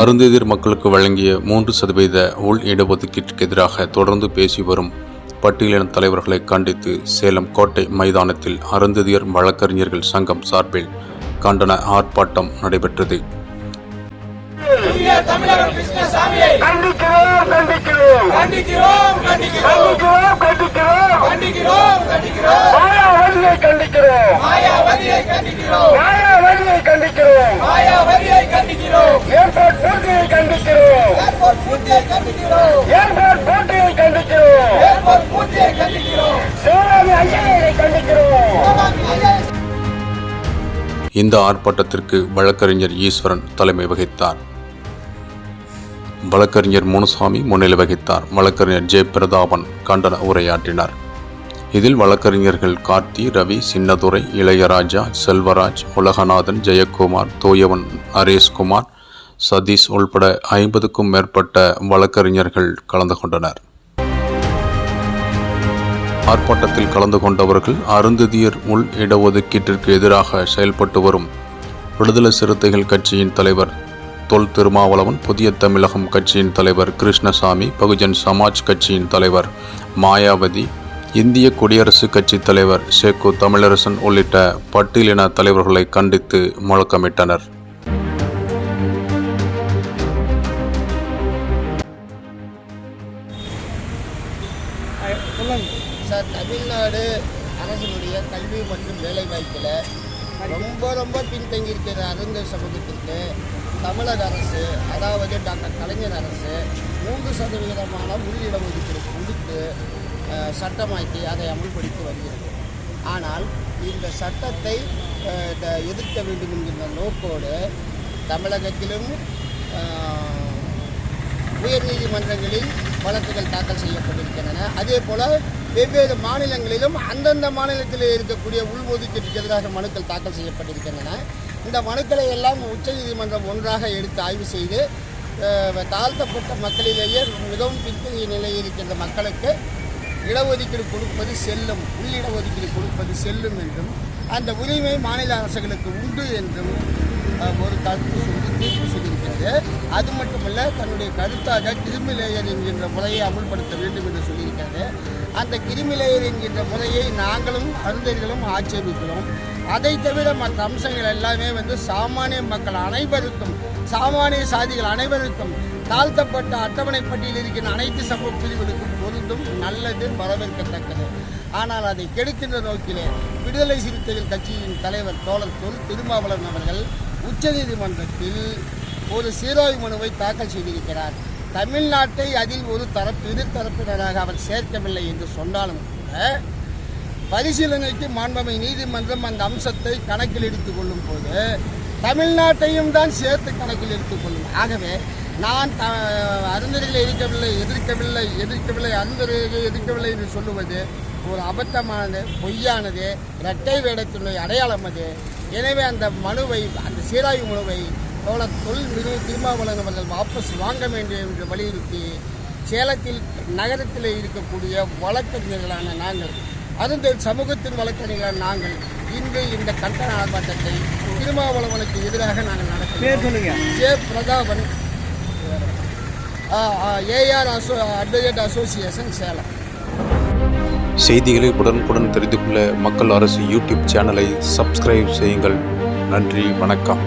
அருந்தெதிர் மக்களுக்கு வழங்கிய மூன்று சதவீத உள் இடஒதுக்கீட்டுக்கு எதிராக தொடர்ந்து பேசி வரும் பட்டியலின தலைவர்களை கண்டித்து சேலம் கோட்டை மைதானத்தில் அருந்ததியர் வழக்கறிஞர்கள் சங்கம் சார்பில் கண்டன ஆர்ப்பாட்டம் நடைபெற்றது. கண்டிக்கிறோம் கண்டிக்கிறோம் கண்டிக்கிறோம் கண்டிக்கிறோம் கண்டிக்கிறோம் கண்டிக்கிறோம் கண்டிக்கிறோம் கண்டிக்கிறோம் மாயாவதியை கண்டிக்கிறோம் மாயாவதியை கண்டிக்கிறோம் மாயாவதியை கண்டிக்கிறோம் மாயாவதியை கண்டிக்கிறோம் ஏர்போர்ட் போட்டியை கண்டிக்கிறோம் ஏர்போர்ட் பூட்டியை கண்டிக்கிறோம் ஏர்போர்ட் போட்டியை கண்டிக்கிறோம் ஏர்போர்ட் பூட்டியை கண்டிக்கிறோம் சிவகாமி ஐயாவை கண்டிக்கிறோம் இந்த ஆர்ப்பாட்டத்திற்கு வழக்கறிஞர் ஈஸ்வரன் தலைமை வகித்தார். வழக்கறிஞர் முனுசாமி முன்னிலை வகித்தார். வழக்கறிஞர் ஜெய பிரதாபன் கண்டன உரையாற்றினார். இதில் வழக்கறிஞர்கள் கார்த்தி ரவி சின்னதுரை இளையராஜா செல்வராஜ் உலகநாதன் ஜெயக்குமார் தோயவன் நரேஷ்குமார் சதீஷ் உள்பட ஐம்பதுக்கும் மேற்பட்ட வழக்கறிஞர்கள் கலந்து கொண்டனர். ஆர்ப்பாட்டத்தில் கலந்து கொண்டவர்கள் அருந்ததியர் உள் இடஒதுக்கீட்டிற்கு எதிராக செயல்பட்டு வரும் விடுதலை சிறுத்தைகள் கட்சியின் தலைவர் தொல் திருமாவளவன் புதிய தமிழகம் கட்சியின் தலைவர் கிருஷ்ணசாமி பகுஜன் சமாஜ் கட்சியின் தலைவர் மாயாவதி இந்திய குடியரசுக் கட்சி தலைவர் ஷேக்கு தமிழரசன் உள்ளிட்ட பட்டியலின தலைவர்களை கண்டித்து முழக்கமிட்டனர். சார் தமிழ்நாடு அரசினுடைய கல்வி மற்றும் வேலைவாய்ப்பில் ரொம்ப ரொம்ப பின்தங்கி இருக்கிற சமூகத்திற்கு தமிழக அரசு அதாவது டாக்டர் கலைஞர் அரசு மூன்று சதவீதமான உள் இடஒதுக்கீடு கொடுத்து சட்டமாக்கி அதை அமுல்படுத்தி வருகிறது. ஆனால் இந்த சட்டத்தை எதிர்க்க வேண்டும் என்கின்ற நோக்கோடு தமிழகத்திலும் உயர்நீதிமன்றங்களில் வழக்குகள் தாக்கல் செய்யப்பட்டிருக்கின்றன. அதே போல வெவ்வேறு மாநிலங்களிலும் அந்தந்த மாநிலத்தில் இருக்கக்கூடிய உள்ஒதுக்கீட்டுக்கு எதிராக மனுக்கள் தாக்கல் செய்யப்பட்டிருக்கின்றன. இந்த மனுக்களை எல்லாம் உச்சநீதிமன்றம் ஒன்றாக எடுத்து ஆய்வு செய்து தாழ்த்தப்பட்ட மக்களிலேயே மிகவும் பின்தங்கிய நிலையில் இருக்கின்ற மக்களுக்கு இடஒதுக்கீடு கொடுப்பது செல்லும் உள் இடஒதுக்கீடு கொடுப்பது செல்லும் என்றும் அந்த உரிமை மாநில அரசுகளுக்கு உண்டு என்றும் ஒரு கருத்து சொல்லி தீர்ப்பு சொல்லியிருக்கிறது அது மட்டுமல்ல தன்னுடைய கருத்தாக கிருமிலேயர் என்கின்ற முறையை அமுல்படுத்த வேண்டும் என்று சொல்லியிருக்காரு அந்த கிருமிலேயர் என்கின்ற முறையை நாங்களும் அருந்தர்களும் ஆட்சேபிக்கிறோம். அதை தவிர மற்ற அம்சங்கள் எல்லாமே வந்து சாமானிய மக்கள் அனைவருக்கும் சாமானிய சாதிகள் அனைவருக்கும் தாழ்த்தப்பட்ட அட்டவணை பட்டியலில் இருக்கின்ற அனைத்து சமூக பிரிவுகளுக்கும் பொருந்தும் நல்லது வரவேற்கத்தக்கது. ஆனால் அதை கெடுக்கின்ற நோக்கிலே விடுதலை சிறுத்தைகள் கட்சியின் தலைவர் தோழர் தொல் திருமாவளவன் அவர்கள் உச்சநீதிமன்றத்தில் ஒரு சீரோய் மனுவை தாக்கல் செய்திருக்கிறார். தமிழ்நாட்டை அதில் ஒரு தரப்பு இரு தரப்பினராக அவர் சேர்க்கவில்லை என்று சொன்னாலும் கூட பரிசீலனைக்கு மாண்பமை நீதிமன்றம் அந்த அம்சத்தை கணக்கில் எடுத்துக் கொள்ளும் போது தமிழ்நாட்டையும் தான் சேர்த்து கணக்கில் எடுத்துக்கொள்ளும் ஆகவே நான் த அறிஞர்களை எதிர்க்கவில்லை எதிர்க்கவில்லை எதிர்க்கவில்லை அறிஞர்களை எதிர்க்கவில்லை என்று சொல்லுவது ஒரு அபத்தமானது பொய்யானது இரட்டை வேடத்தினுடைய அடையாளம் அது. எனவே அந்த மனுவை அந்த சீராய்வு மனுவை தோழர் தொழில் மிகு திருமாவளவன் அவர்கள் வாபஸ் வாங்க வேண்டும் என்று வலியுறுத்தி சேலத்தில் நகரத்தில் இருக்கக்கூடிய வழக்கறிஞர்களான நாங்கள் அந்த சமூகத்தின் வழக்கறிஞர்களான நாங்கள் இன்று இந்த கண்டன ஆர்ப்பாட்டத்தை திருமாவளவனுக்கு எதிராக நாங்கள் நடத்துகிறோம் J. Prathapan AR அசோ advocate association Salem. செய்திகளை உடனுக்குடன் தெரிந்து கொள்ள மக்கள் அரசு யூடியூப் சேனலை சப்ஸ்கிரைப் செய்யுங்கள். நன்றி வணக்கம்.